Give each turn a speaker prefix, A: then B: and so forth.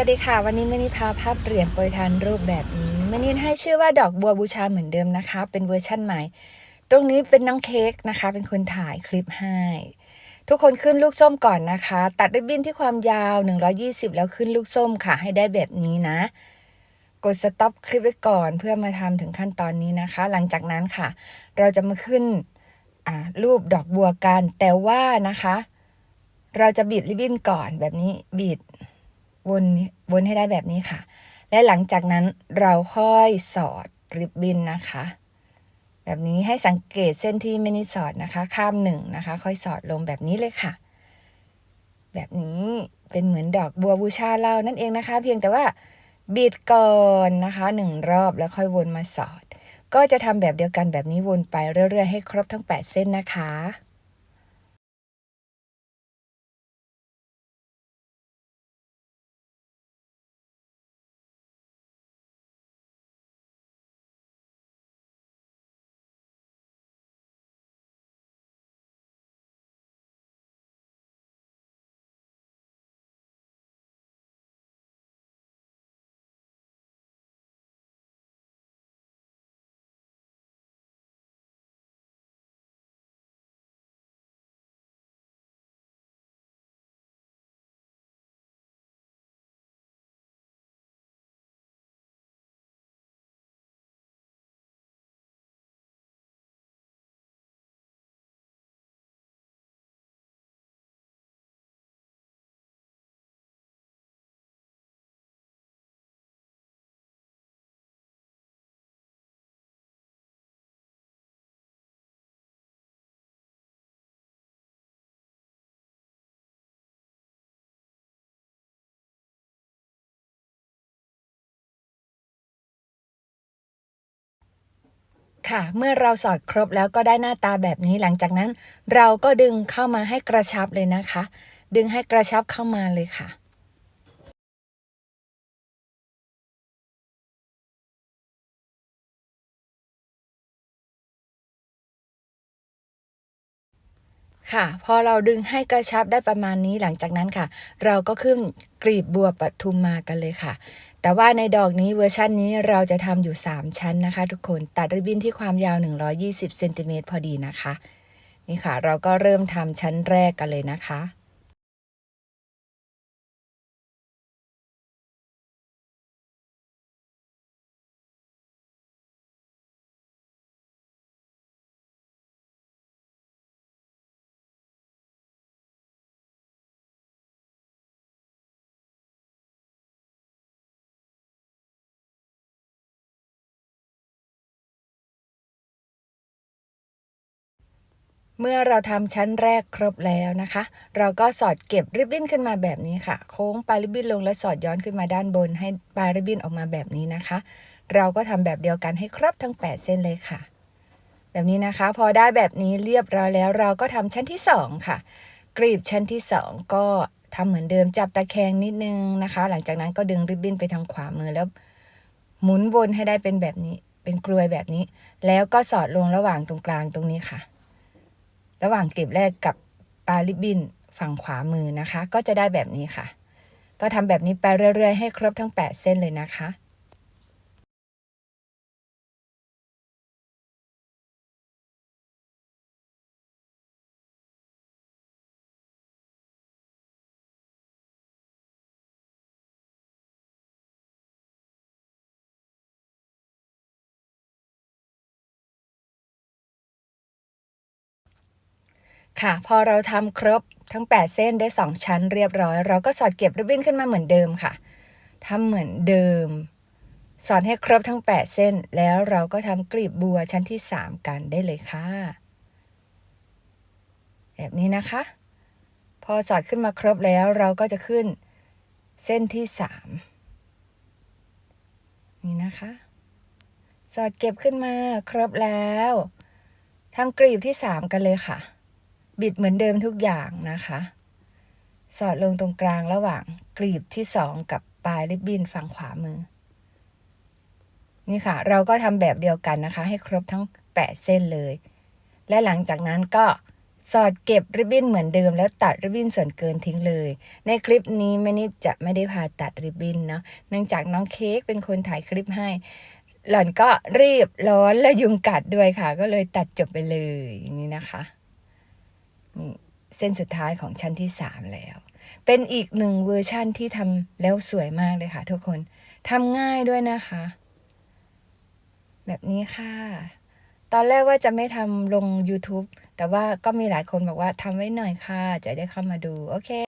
A: วัสดีค่ะ วันนี้แม่นิพาภาพเหรียญโปรยทานรูปแบบนี้แม่นิให้ชื่อว่าดอกบัวบูชาเหมือนเดิมนะคะ เป็นเวอร์ชั่นใหม่ ตรงนี้เป็นน้องเค้กนะคะ เป็นคนถ่ายคลิปให้ ทุกคนขึ้นลูกส้มก่อนนะคะ ตัดริบบิ้นที่ความยาว 120 แล้วขึ้นลูกส้มค่ะ ให้ได้แบบนี้นะ กดสต็อปคลิปไว้ก่อนเพื่อมาทำถึงขั้นตอนนี้นะคะ หลังจากนั้นค่ะ เราจะมาขึ้นรูปดอกบัวกันแต่ว่านะคะ เราจะบิดริบบิ้นก่อนแบบนี้บิด วนวนให้ได้แบบนี้ค่ะ และหลังจากนั้นเราค่อยสอดริบบิ้นนะคะ แบบนี้ให้สังเกตเส้นที่ไม่นิสอดนะคะ ข้ามหนึ่งนะคะ ค่อยสอดลงแบบนี้เลยค่ะ แบบนี้เป็นเหมือนดอกบัวบูชาเรานั่นเองนะคะ เพียงแต่ว่าบิดก่อนนะคะหนึ่งรอบแล้วค่อยวนมาสอด ก็จะทำแบบเดียวกันแบบนี้วนไปเรื่อยๆให้ครบทั้ง 8 เส้นนะคะ ค่ะ เมื่อเราสอดครบแล้วก็ได้หน้าตาแบบนี้หลังจากนั้น เราก็ดึงเข้ามาให้กระชับเลยนะคะ ดึงให้กระชับเข้ามาเลยค่ะค่ะพอเราดึงให้กระชับได้ประมาณนี้หลังจากนั้นค่ะ เราก็ขึ้นกลีบบัวปทุมมากันเลยค่ะ แต่ว่าในดอกนี้เวอร์ชันนี้เราจะทำอยู่ 3 ชั้นนะคะ ทุกคนตัดริบบิ้นที่ความยาว 120เซนติเมตรพอดีนะคะ นี่ค่ะ เราก็เริ่มทำชั้นแรกกันเลยนะคะ เมื่อเราทำชั้นแรกครบแล้วนะคะ เราก็สอดเก็บริบบิ้นขึ้นมาแบบนี้ค่ะ โค้งปลายริบบิ้นลงและสอดย้อนขึ้นมาด้านบน ให้ปลายริบบิ้นออกมาแบบนี้นะคะ เราก็ทำแบบเดียวกันให้ครบทั้ง 8 เส้นเลยค่ะ แบบนี้นะคะ พอได้แบบนี้เรียบร้อยแล้ว เราก็ทำชั้นที่ 2 ค่ะ กรีบชั้นที่ 2 ก็ทำเหมือนเดิมจับตะแคงนิดนึงนะคะ หลังจากนั้นก็ดึงริบบิ้นไปทางขวามือแล้ว หมุนวนให้ได้เป็นแบบนี้ เป็นกลวยแบบนี้ แล้วก็สอดลงระหว่างตรงกลางตรงนี้ค่ะ ระหว่างกลีบแรกกับปลายริบบิ้นฝั่งขวามือนะคะ ก็จะได้แบบนี้ค่ะ ก็ทำแบบนี้ไปเรื่อยๆให้ครบทั้ง 8 เส้นเลยนะคะ ค่ะ พอเราทำครบทั้ง 8 เส้นได้ 2 ชั้นเรียบร้อย เราก็สอดเก็บริบบิ้นขึ้นมาเหมือนเดิมค่ะทำเหมือนเดิม สอดให้ครบทั้ง 8 เส้น แล้วเราก็ทำกลีบบัวชั้นที่ 3 กันได้เลยค่ะ แบบนี้นะคะ พอสอดขึ้นมาครบแล้วเราก็จะขึ้นเส้นที่ 3 นี่นะคะ สอดเก็บขึ้นมาครบแล้วทำกลีบที่ 3 กันเลยค่ะ บิดเหมือนเดิมทุกอย่างนะคะ สอดลงตรงกลางระหว่างกลีบที่สองกับปลายริบบิ้นฝั่งขวามือ นี่ค่ะ เราก็ทำแบบเดียวกันนะคะ ให้ครบทั้ง 8 เส้นเลย และหลังจากนั้นก็สอดเก็บริบบิ้นเหมือนเดิมแล้วตัดริบบิ้นส่วนเกินทิ้งเลย ในคลิปนี้แม่นิดจะไม่ได้พาตัดริบบิ้นเนาะเนื่องจากน้องเค้กเป็นคนถ่ายคลิปให้ หล่อนก็รีบร้อนและยุงกัดด้วยค่ะ ก็เลยตัดจบไปเลยอย่างนี่นะคะ นี่เส้นสุดท้ายของชั้นที่สามแล้ว เป็นอีกหนึ่งเวอร์ชั่นที่ทำแล้วสวยมากเลยค่ะ ทุกคนทำง่ายด้วยนะคะ แบบนี้ค่ะ ตอนแรกว่าจะไม่ทำลง YouTube แต่ว่าก็มีหลายคนบอกว่าทำไว้หน่อยค่ะ จะได้เข้ามาดู โอเค